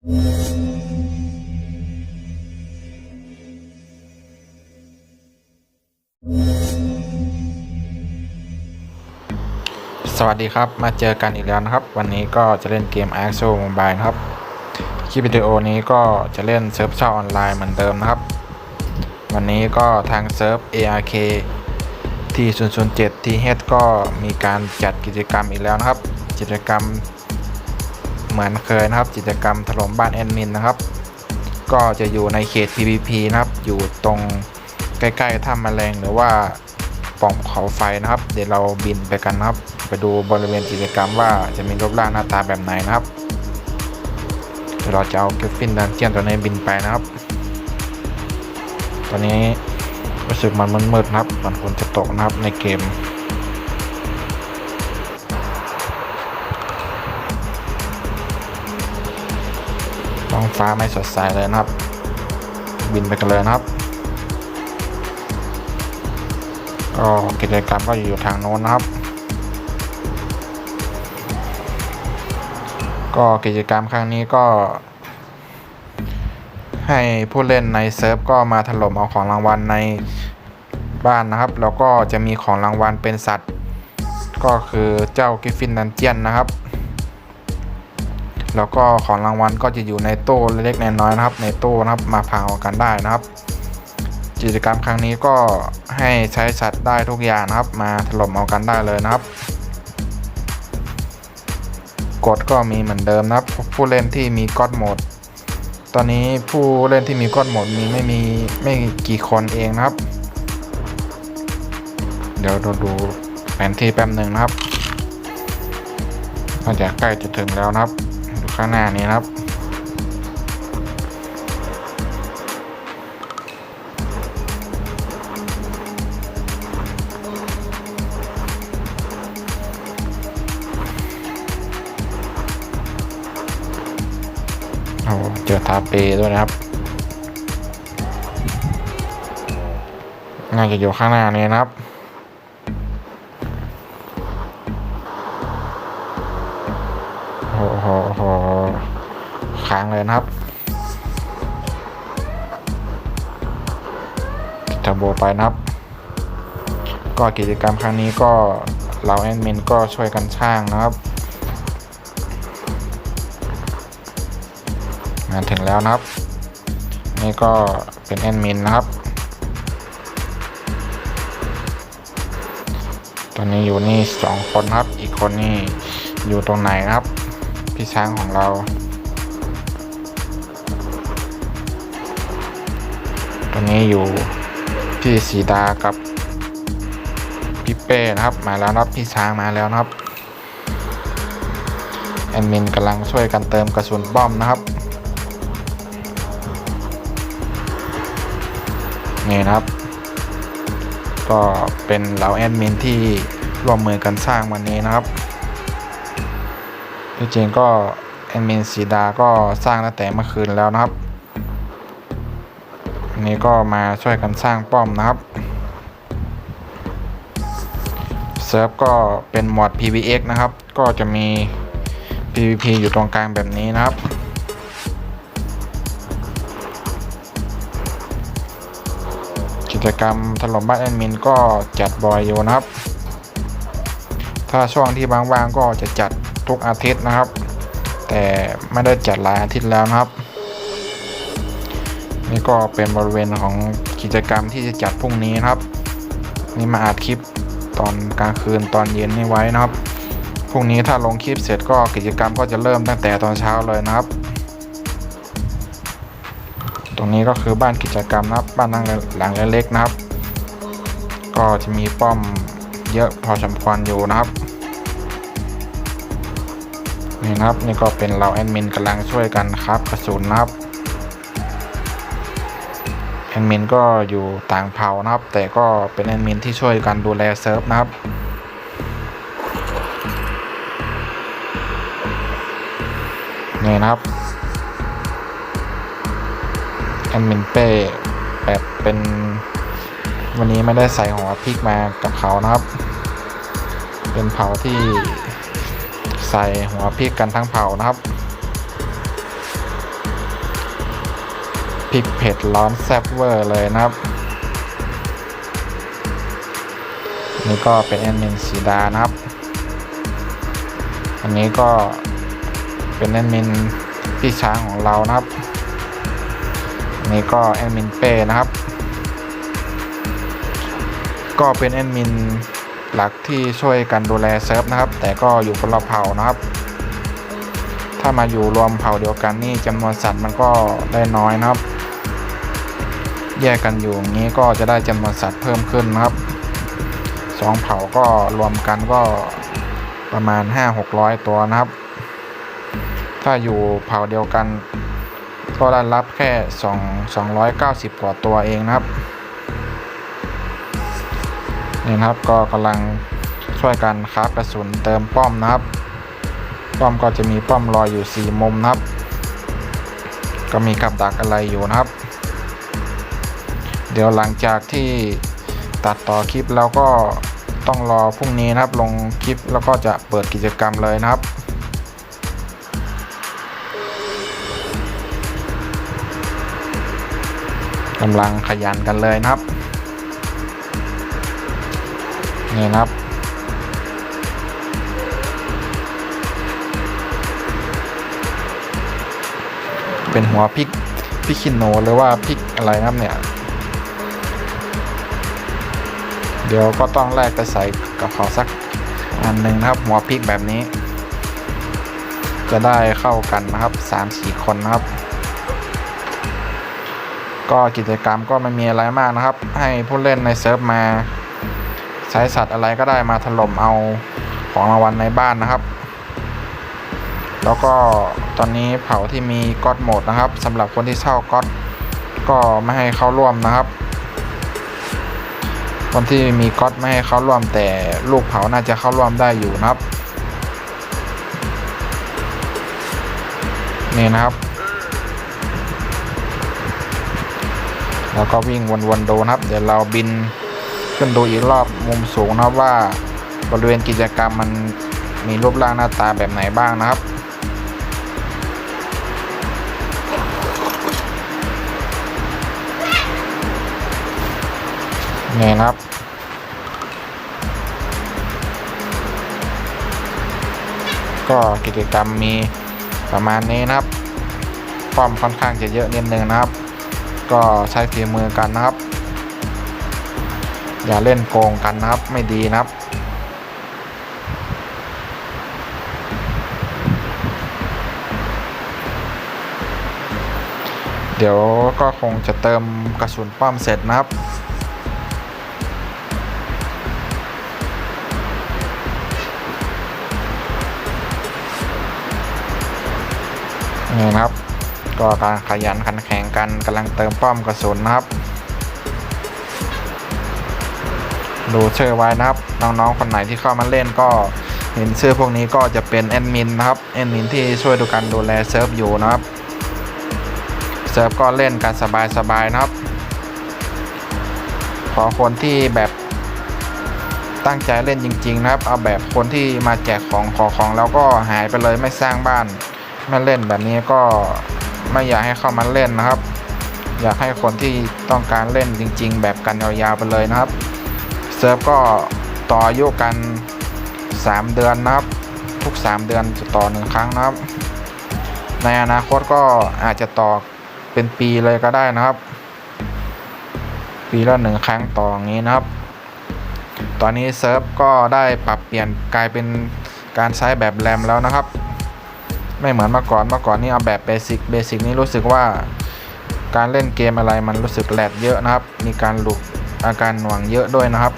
สวัสดีครับ มาเจอกันอีกแล้วนะครับ วันนี้ก็จะเล่นเกม a x o Mobile นะครับ คลิปวิดีโอนี้ก็จะเล่นเซิร์ฟเช่าออนไลน์เหมือนเดิมนะครับ วันนี้ก็ทางเซิร์ฟ ARK ที่007ที่ h ก็มีการจัดกิจกรรมอีกแล้วนะครับ กิจกรรม เหมือนเคยนะครับ กิจกรรมถล่มบ้านแอดมินนะครับ ก็จะอยู่ในเขต PVP นะครับ อยู่ตรงใกล้ๆถ้ำแมลงหรือว่าป่องเขาไฟนะครับ เดี๋ยวเราบินไปกันนะครับ ไปดูบริเวณกิจกรรมว่าจะมีรูปร่างหน้าตาแบบไหนนะครับเดี๋ยวเราจะเอาเกฟฟินดันเจียนตัวนี้บินไปนะครับ ตอนนี้รู้สึกมันมืดๆนะครับมันฝนจะตกนะครับในเกม ฟ้าไม่สดใสเลยนะครับ บินไปกันเลยนะครับก็กิจกรรมก็อยู่ทางโน้นนะครับ ก็กิจกรรมครั้งนี้ก็ ให้ผู้เล่นในเซิร์ฟก็มาถล่มเอาของรางวัลในบ้านนะครับ แล้วก็จะมีของรางวัลเป็นสัตว์ ก็คือเจ้ากิฟฟินดันเจียนนะครับ แล้วก็ของรางวัลก็จะอยู่ในตู้เล็กๆน้อยๆนะครับ ในตู้นะครับมาพาเอากันได้นะครับ กิจกรรมครั้งนี้ก็ให้ใช้สัตว์ได้ทุกอย่างนะครับ มาถล่มเอากันได้เลยนะครับกฎก็มีเหมือนเดิมนะครับ ผู้เล่นที่มีก็อดโหมด ตอนนี้ผู้เล่นที่มีก็อดโหมดมีไม่มีไม่กี่คนเองนะครับ เดี๋ยวเราดูแผนที่แป๊บหนึ่งนะครับน่าจะใกล้จะถึงแล้วนะครับ ข้างหน้านี้นะครับ โอ้เจอทาเปด้วยนะครับ น่าจะอยู่ข้างหน้านี้นะครับ นะครับทบโบไปนะครับ ก็กิจกรรมครั้งนี้ก็เราแอดมินก็ช่วยกันช่างนะครับมาถึงแล้วนะครับ นี่ก็เป็นแอดมินนะครับ ตอนนี้อยู่นี่สองคนครับ อีกคนนี่อยู่ตรงไหนนะครับ พี่ช้างของเรา นนี้อยู่พี่สีดากับพี่เป้นะครับ มาแล้วนะครับพี่ช้างมาแล้วนะครับแอดมินกำลังช่วยกันเติมกระสุนป้อมนะครับนี่นะครับ ก็เป็นเหล่าแอดมินที่ร่วมมือกันสร้างวันนี้นะครับที่จริงก็แอดมินสีดาก็สร้างตั้งแต่เมื่อคืนแล้วนะครับ นี้ก็มาช่วยกันสร้างป้อมนะครับ เซิร์ฟก็เป็นหมวด PVX นะครับ ก็จะมี PVP อยู่ตรงกลางแบบนี้นะครับกิจกรรมถล่มบ้านแอดมินก็จัดบ่อยอยู่นะครับ ถ้าช่วงที่ว่างๆก็จะจัดทุกอาทิตย์นะครับ แต่ไม่ได้จัดหลายอาทิตย์แล้วนะครับ นี่ก็เป็นบริเวณของกิจกรรมที่จะจัดพรุ่งนี้นะครับ นี่มาอัดคลิปตอนกลางคืนตอนเย็นนี่ไว้นะครับพรุ่งนี้ถ้าลงคลิปเสร็จก็กิจกรรมก็จะเริ่มตั้งแต่ตอนเช้าเลยนะครับ ตรงนี้ก็คือบ้านกิจกรรมนะครับ บ้านหลังหลังเล็กๆนะครับ ก็จะมีป้อมเยอะพอสมควรอยู่นะครับนี่นะครับนี่ก็เป็นเราแอดมินกำลังช่วยกันครับกระสุนนะครับ แอดมินก็อยู่ต่างเผ่านะครับ แต่ก็เป็นแอดมินที่ช่วยกันดูแลเซิร์ฟนะครับนี่นะครับแอดมินเป้แบบเป็นวันนี้ไม่ได้ใส่หัวพริกมากับเขานะครับ เป็นเผาที่ใส่หัวพริกกันทั้งเผานะครับ พริกเผ็ดร้อนแซ่บเวอร์เลยนะครับ นี่ก็เป็นแอดมินสีดานะครับ อันนี้ก็เป็นแอดมินพี่ช้างของเรานะครับนี่ก็แอดมินเป้นะครับ ก็เป็นแอดมินหลักที่ช่วยกันดูแลเซิร์ฟนะครับ แต่ก็อยู่คนละเผ่านะครับ ถ้ามาอยู่รวมเผ่าเดียวกันนี่จำนวนสัตว์มันก็ได้น้อยนะครับ แยกกันอยู่อย่างนี้ก็จะได้จำนวนสัตว์เพิ่มขึ้นนะครับสองเผ่าก็รวมกันก็ประมาณ 5-600 ตัวนะครับ ถ้าอยู่เผ่าเดียวกัน ก็ได้รับแค่2 290 กว่าตัวเองนะครับนี่นะครับก็กำลังช่วยกันคราฟกระสุนเติมป้อมนะครับ ป้อมก็จะมีป้อมลอยอยู่ 4 มุมนะครับ ก็มีกับดักอะไรอยู่นะครับ เดี๋ยวหลังจากที่ตัดต่อคลิปแล้วก็ต้องรอพรุ่งนี้นะครับลงคลิปแล้วก็จะเปิดกิจกรรมเลยนะครับกำลังขยันกันเลยนะครับ นี่นะครับเป็นหัวพริกพริกขี้หนูหรือว่าพริกอะไรนะครับเนี่ย เดี๋ยวก็ต้องแลกไปใส่กับเขาสักอันหนึ่งนะครับ หัวพริกแบบนี้ จะได้เข้ากันนะครับสามสี่คนนะครับ ก็กิจกรรมก็ไม่มีอะไรมากนะครับ ให้ผู้เล่นในเซิร์ฟมา ใช้สัตว์อะไรก็ได้มาถล่มเอาของรางวัลในบ้านนะครับ แล้วก็ตอนนี้เผาที่มีก๊อตโหมดนะครับสำหรับคนที่เช่าก๊อตก็ไม่ให้เข้าร่วมนะครับ คนที่มีก๊อตไม่ให้เข้าร่วมแต่ลูกเผาน่าจะเข้าร่วมได้อยู่นะครับ นี่นะครับ แล้วก็วิ่งวนๆดูนะครับ เดี๋ยวเราบินขึ้นดูอีกรอบมุมสูงนะครับว่าบริเวณกิจกรรมมันมีรูปร่างหน้าตาแบบไหนบ้างนะครับ นี่ครับ ก็กิจกรรมมีประมาณนี้นะครับป้อมค่อนข้างจะเยอะนิดนึงนะครับ ก็ใช้ฝีมือกันนะครับ อย่าเล่นโกงกันนะครับไม่ดีนะครับเดี๋ยวก็คงจะเติมกระสุนป้อมเสร็จนะครับ นะครับ ก็การขยันขันแข่งกันกำลังเติมป้อมกระสุนนะครับ ดูชื่อไว้นะครับ น้องๆคนไหนที่เข้ามาเล่นก็เห็นชื่อพวกนี้ก็จะเป็นแอดมินนะครับแอดมินที่ช่วยดูการดูแลเซิร์ฟอยู่นะครับเซิร์ฟก็เล่นกันสบายๆนะครับ ขอคนที่แบบตั้งใจเล่นจริง ๆ นะครับ เอาแบบคนที่มาแจกของขอของแล้วก็หายไปเลยไม่สร้างบ้าน ไม่เล่นแบบนี้ก็ไม่อยากให้เข้ามาเล่นนะครับ อยากให้คนที่ต้องการเล่นจริง ๆ แบบกันยาวๆไปเลยนะครับเซิร์ฟก็ต่ออายุกัน 3 เดือนนะครับ ทุก 3 เดือนจะต่อหนึ่งครั้งนะครับ ในอนาคตก็อาจจะต่อเป็นปีเลยก็ได้นะครับ ปีละหนึ่งครั้งต่ออย่างนี้นะครับ ตอนนี้เซิร์ฟก็ได้ปรับเปลี่ยนกลายเป็นการใช้แบบแรมแล้วนะครับ ไม่เหมือนเมื่อก่อนเมื่อก่อนนี่เอาแบบเบสิกเบสิกนี่รู้สึกว่า การเล่นเกมอะไรมันรู้สึกแหลกเยอะนะครับ มีการหลุดอาการหน่วงเยอะด้วยนะครับ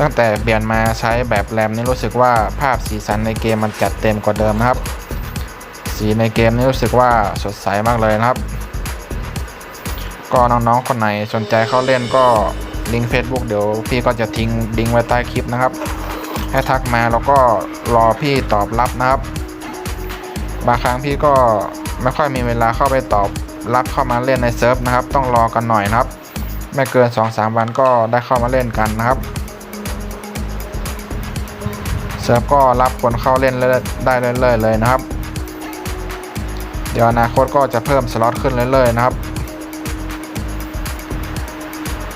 ตั้งแต่เปลี่ยนมาใช้แบบแรมนี่รู้สึกว่าภาพสีสันในเกมมันจัดเต็มกว่าเดิมนะครับ สีในเกมนี่รู้สึกว่าสดใสมากเลยนะครับ ก็น้องๆคนไหนสนใจเข้าเล่นก็ลิงก์ Facebook เดี๋ยวพี่ก็จะทิ้งลิงก์ไว้ใต้คลิปนะครับ ให้ทักมาแล้วก็รอพี่ตอบรับนะครับ บางครั้งพี่ก็ไม่ค่อยมีเวลาเข้าไปตอบรับเข้ามาเล่นในเซิร์ฟนะครับ ต้องรอกันหน่อยนะครับ ไม่เกิน 2-3 วันก็ได้เข้ามาเล่นกันนะครับเซิร์ฟก็รับคนเข้าเล่นได้เรื่อยๆเลยนะครับ เดี๋ยวอนาคตก็จะเพิ่มสล็อตขึ้นเรื่อยๆนะครับ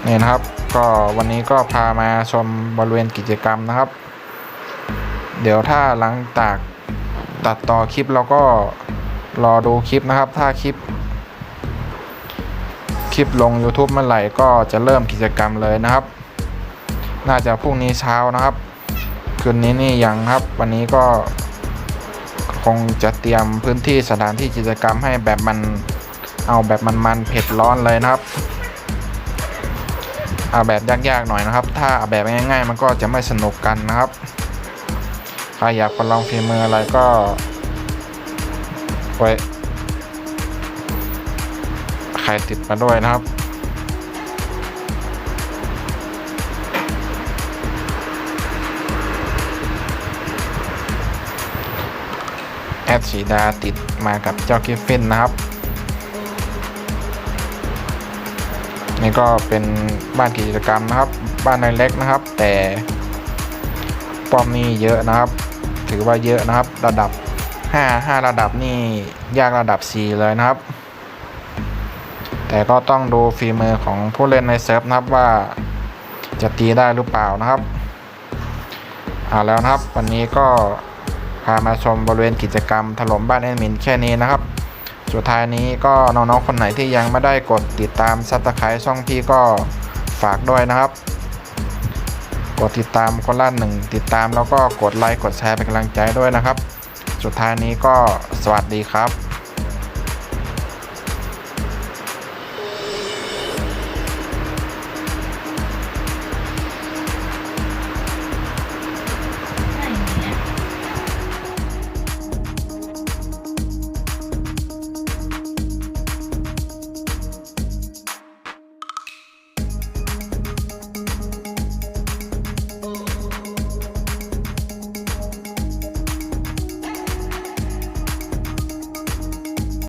นี่นะครับก็วันนี้ก็พามาชมบริเวณกิจกรรมนะครับ เดี๋ยวถ้าหลังจาก ตัดต่อคลิปเราก็รอดูคลิปนะครับ ถ้าคลิป คลิปลง YouTube เมื่อไหร่ก็จะเริ่มกิจกรรมเลยนะครับ น่าจะพรุ่งนี้เช้านะครับ คืนนี้นี่ยังครับ วันนี้ก็คงจะเตรียมพื้นที่สถานที่กิจกรรมให้แบบมันเอาแบบมันๆเผ็ดร้อนเลยนะครับเอาแบบยากๆหน่อยนะครับ ถ้าเอาแบบง่ายๆ มันก็จะไม่สนุกกันนะครับ ครอยากประลองฝีมืออะไรก็ไว้ใครติดมาด้วยนะครับ แอดสีดาติดมากับเจ้ากิฟฟินนะครับ นี่ก็เป็นบ้านกิจกรรมนะครับ บ้านในเล็กนะครับ แต่ป้อมนี่เยอะนะครับ ถือว่าเยอะนะครับ ระดับ 5 5 ระดับนี่ยากระดับ 4 เลยนะครับ แต่ก็ต้องดูฝีมือของผู้เล่นในเซิร์ฟนะครับว่าจะตีได้หรือเปล่านะครับเอาแล้วนะครับ วันนี้ก็พามาชมบริเวณกิจกรรมถล่มบ้านแอดมินแค่นี้นะครับ สุดท้ายนี้ก็น้องๆคนไหนที่ยังไม่ได้กดติดตามซับสไครต์ช่องพี่ก็ฝากด้วยนะครับ กดติดตามคนละหนึ่งติดตามแล้วก็กดไลค์กดแชร์เป็นกำลังใจด้วยนะครับ สุดท้ายนี้ก็สวัสดีครับ